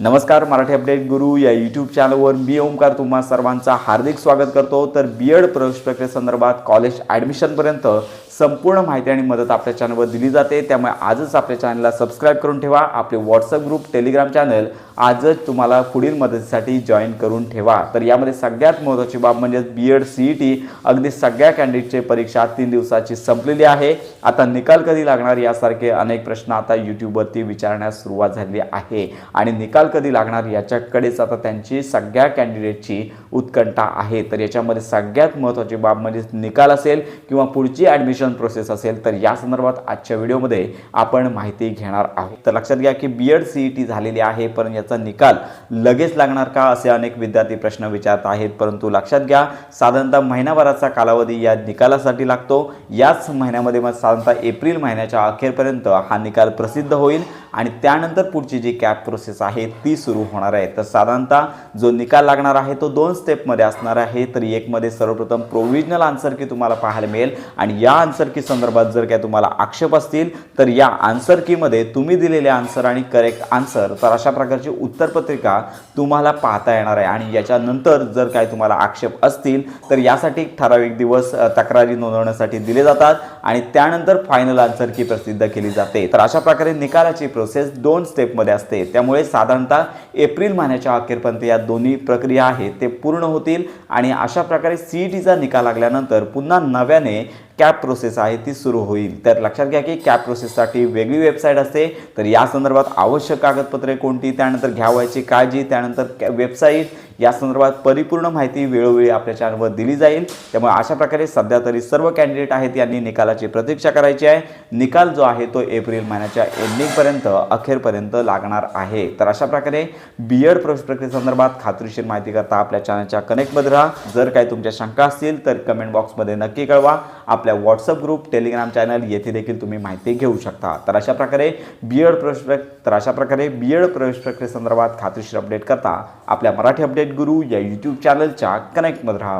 नमस्कार मराठी अपडेट गुरु या यूट्यूब चॅनलवर मी ओमकार तुम्हा सर्वांचा हार्दिक स्वागत करतो. तर बी एड प्रवेश प्रक्रियेसंदर्भात कॉलेज ॲडमिशनपर्यंत संपूर्ण माहिती आणि मदत आपल्या चॅनलवर दिली जाते. त्यामुळे आजच आपल्या चॅनलला सबस्क्राईब करून ठेवा. आपले व्हॉट्सअप ग्रुप टेलिग्राम चॅनल आजच तुम्हाला पुढील मदतीसाठी जॉईन करून ठेवा. तर यामध्ये सगळ्यात महत्त्वाची बाब म्हणजे B Ed C E T अगदी सगळ्या कॅन्डिडेटची परीक्षा तीन दिवसाची संपलेली आहे. आता निकाल कधी लागणार यासारखे अनेक प्रश्न आता यूट्यूबवरती विचारण्यास सुरुवात झाली आहे. आणि निकाल कधी लागणार याच्याकडेच आता त्यांची सगळ्या कॅन्डिडेटची उत्कंठा आहे. तर याच्यामध्ये सगळ्यात महत्त्वाची बाब म्हणजे निकाल असेल किंवा पुढची ॲडमिशन प्रोसेस असेल तर या संदर्भात आजच्या व्हिडिओमध्ये आपण माहिती घेणार आहोत. तर लक्षात घ्या की B Ed C E T झालेली आहे पण याचा निकाल लगेच लागणार का असे अनेक विद्यार्थी प्रश्न विचारत आहेत. परंतु लक्षात घ्या साधारणतः महिनाभराचा कालावधी या निकालासाठी लागतो. याच महिन्यामध्ये मग साधारणतः एप्रिल महिन्याच्या अखेरपर्यंत हा निकाल प्रसिद्ध होईल. आणि त्यानंतर पुढची जी कॅप प्रोसेस आहे ती सुरू होणार आहे. तर साधारणतः जो निकाल लागणार आहे तो दोन स्टेपमध्ये असणार आहे. तर एकमध्ये सर्वप्रथम प्रोव्हिजनल आन्सर की तुम्हाला पाहायला मिळेल. आणि या आन्सर की संदर्भात जर काय तुम्हाला आक्षेप असतील तर या आन्सर कीमध्ये तुम्ही दिलेले आन्सर आणि करेक्ट आन्सर तर अशा प्रकारची उत्तरपत्रिका तुम्हाला पाहता येणार आहे. आणि याच्यानंतर जर काय तुम्हाला आक्षेप असतील तर यासाठी ठराविक दिवस तक्रारी नोंदवण्यासाठी दिले जातात. आणि त्यानंतर फायनल आन्सर की प्रसिद्ध केली जाते. तर अशा प्रकारे निकालाची प्रोसेस दोन स्टेपमध्ये असते. त्यामुळे साधारणतः एप्रिल महिन्याच्या अखेरपर्यंत या दोन्ही प्रक्रिया आहेत ते पूर्ण होतील आणि अशा प्रकारे सी ई टीचा निकाल लागल्यानंतर पुन्हा नव्याने कॅप प्रोसेस आहे ती सुरू होईल. तर लक्षात घ्या की कॅप प्रोसेससाठी वेगळी वेबसाईट असते. तर या संदर्भात आवश्यक कागदपत्रे कोणती? त्यानंतर घ्यावायची काळजी त्यानंतर कॅ- वेबसाईट या संदर्भात परिपूर्ण माहिती वेळोवेळी आपल्या चॅनलवर दिली जाईल. त्यामुळे अशा प्रकारे सध्या तरी सर्व कॅन्डिडेट आहेत यांनी निकालाची प्रतीक्षा करायची आहे. निकाल जो आहे तो एप्रिल महिन्याच्या एंडिंगपर्यंत अखेरपर्यंत लागणार आहे. तर अशा प्रकारे बी एड प्रवेश प्रक्रियेसंदर्भात खात्रीशीर माहिती करता आपल्या चॅनलच्या कनेक्टमध्ये राहा. जर काही तुमच्या शंका असतील तर कमेंट बॉक्समध्ये नक्की कळवा. आपल्या व्हॉट्सअप ग्रुप टेलिग्राम चॅनल येथे देखील तुम्ही माहिती घेऊ शकता. तर अशा प्रकारे बी एड प्रवेश तर अशा प्रकारे बी एड प्रवेश प्रक्रियेसंदर्भात खात्रीशीर अपडेट करता आपल्या मराठी अपडेट गुरु या यूट्यूब चॅनलच्या कनेक्टमध्ये राहा.